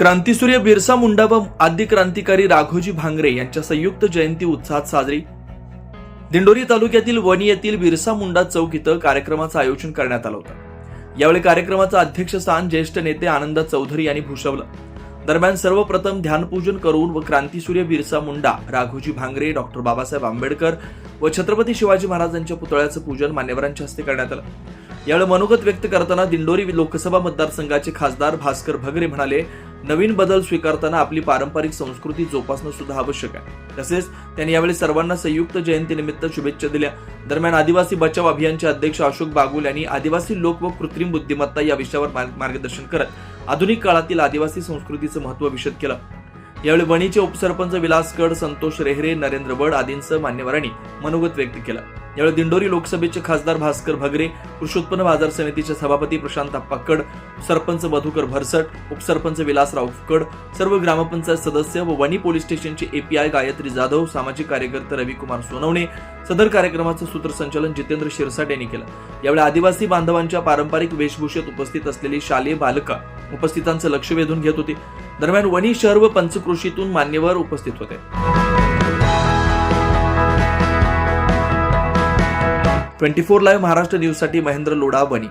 क्रांतीसूर्य बिरसा मुंडा व आद्य क्रांतिकारी राघोजी भांगरे यांच्या संयुक्त जयंती उत्साहात साजरी. दिंडोरी तालुक्यातील वणी येथील बिरसा मुंडा चौक इथं कार्यक्रमाचं आयोजन करण्यात आलं होतं. यावेळी कार्यक्रमाचं अध्यक्षस्थान ज्येष्ठ नेते आनंद चौधरी यांनी भूषवलं. दरम्यान सर्वप्रथम ध्यानपूजन करून व क्रांतीसूर्य बिरसा मुंडा राघोजी भांगरे डॉक्टर बाबासाहेब आंबेडकर व छत्रपती शिवाजी महाराजांच्या पुतळ्याचं पूजन मान्यवरांच्या हस्ते करण्यात आलं. यावेळी मनोगत व्यक्त करताना दिंडोरी लोकसभा मतदारसंघाचे खासदार भास्कर भगरे म्हणाले नवीन बदल स्वीकारताना आपली पारंपरिक संस्कृती जोपासणं सुद्धा आवश्यक आहे. तसेच त्यांनी यावेळी सर्वांना संयुक्त जयंतीनिमित्त शुभेच्छा दिल्या. दरम्यान आदिवासी बचाव अभियानचे अध्यक्ष अशोक बागुल यांनी आदिवासी लोक व कृत्रिम बुद्धिमत्ता या विषयावर मार्ग- मार्गदर्शन करत आधुनिक काळातील आदिवासी संस्कृतीचं महत्त्व विशद केलं. यावेळी वणीचे उपसरपंच विलास कड संतोष रेहरे नरेंद्र बड आदींसह मान्यवरांनी मनोगत व्यक्त केलं. यावेळी दिंडोरी लोकसभेचे खासदार भास्कर भगरे कृषी उत्पन्न बाजार समितीचे सभापती प्रशांत अप्पा सरपंच मधुकर भरसट उपसरपंच विलासराव कड सर्व ग्रामपंचायत सदस्य व वणी पोलीस स्टेशनचे एपीआय गायत्री जाधव सामाजिक कार्यकर्ते रविकुमार सोनवणे सदर कार्यक्रमाचं सूत्रसंचालन जितेंद्र शिरसाट यांनी केलं. यावेळी आदिवासी बांधवांच्या पारंपरिक वेशभूषेत उपस्थित असलेली शालेय बालका उपस्थितांचं लक्ष वेधून घेत होती. दरम्यान वणी शहर व पंचकृषीतून मान्यवर उपस्थित होते. ट्वेंटी फोर लाईव्ह महाराष्ट्र न्यूजसाठी महेंद्र लोढावणी.